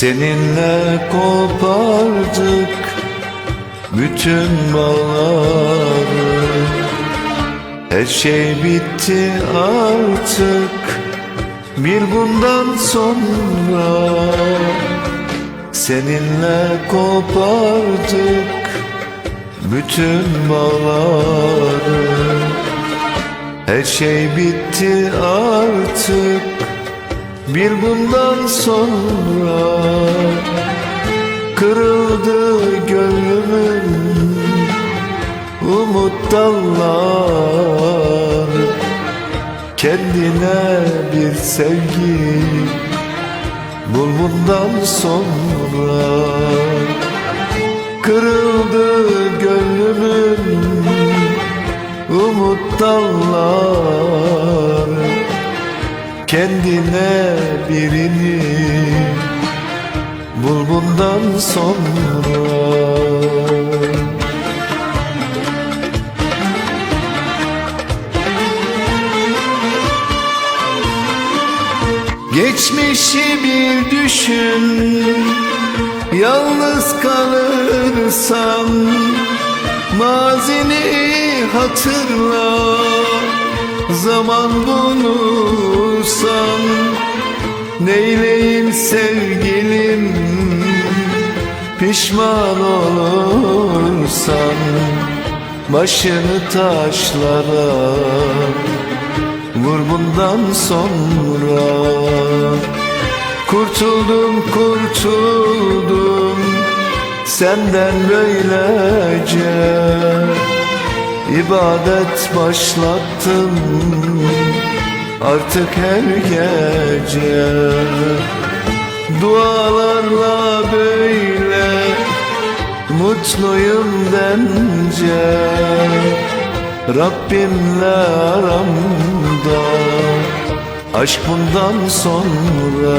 Seninle kopardık bütün bağları. Her şey bitti artık. Bir bundan sonra Seninle kopardık bütün bağları. Her şey bitti artık bir bundan sonra Kırıldı gönlümün umut dalları Kendine bir sevgi bul bundan sonra. Kırıldı gönlümün umut dalları Kendine birini bul bundan sonra. Geçmişi bir düşün Yalnız kalırsan Mazini hatırla Zaman bulursan Neyleyim sevgilim? Pişman olursan Başını taşlara Vur bundan sonra. Kurtuldum kurtuldum Senden böylece İbadet başlattım Artık her gece Dualarla böyle Mutluyum bence. Rabbimle aramda Aşk bundan sonra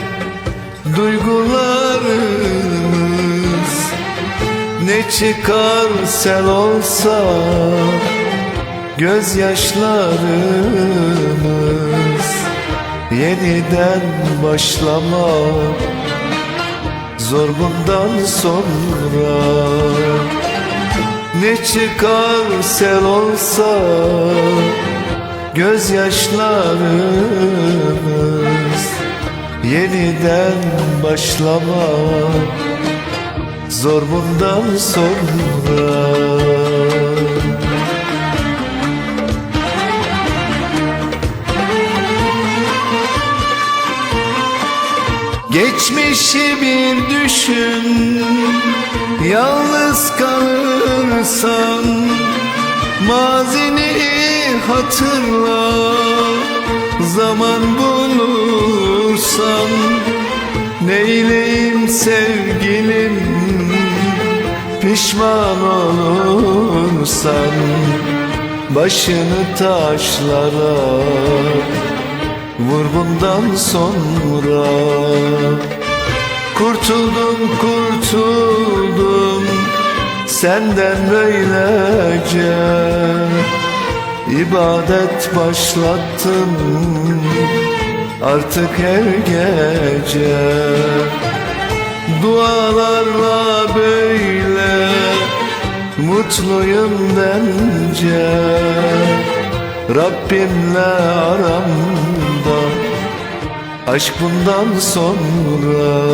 Ne çıkar sel olsa gözyaşlarımız Yeniden başlamak zor bundan sonra Ne çıkar sel olsa gözyaşlarımız Yeniden başlamak Zor bundan sonra. Geçmişi bir düşün Yalnız kalırsan Mazini hatırla. Zaman bulursan Neyleyim sevgilim Pişman olursan Başını taşlara Vur bundan sonra. Kurtuldum kurtuldum Senden böylece. İbadet başlattım Artık her gece Dualarla böyle Mutluyum bence. Rabbimle aramda Aşk bundan sonra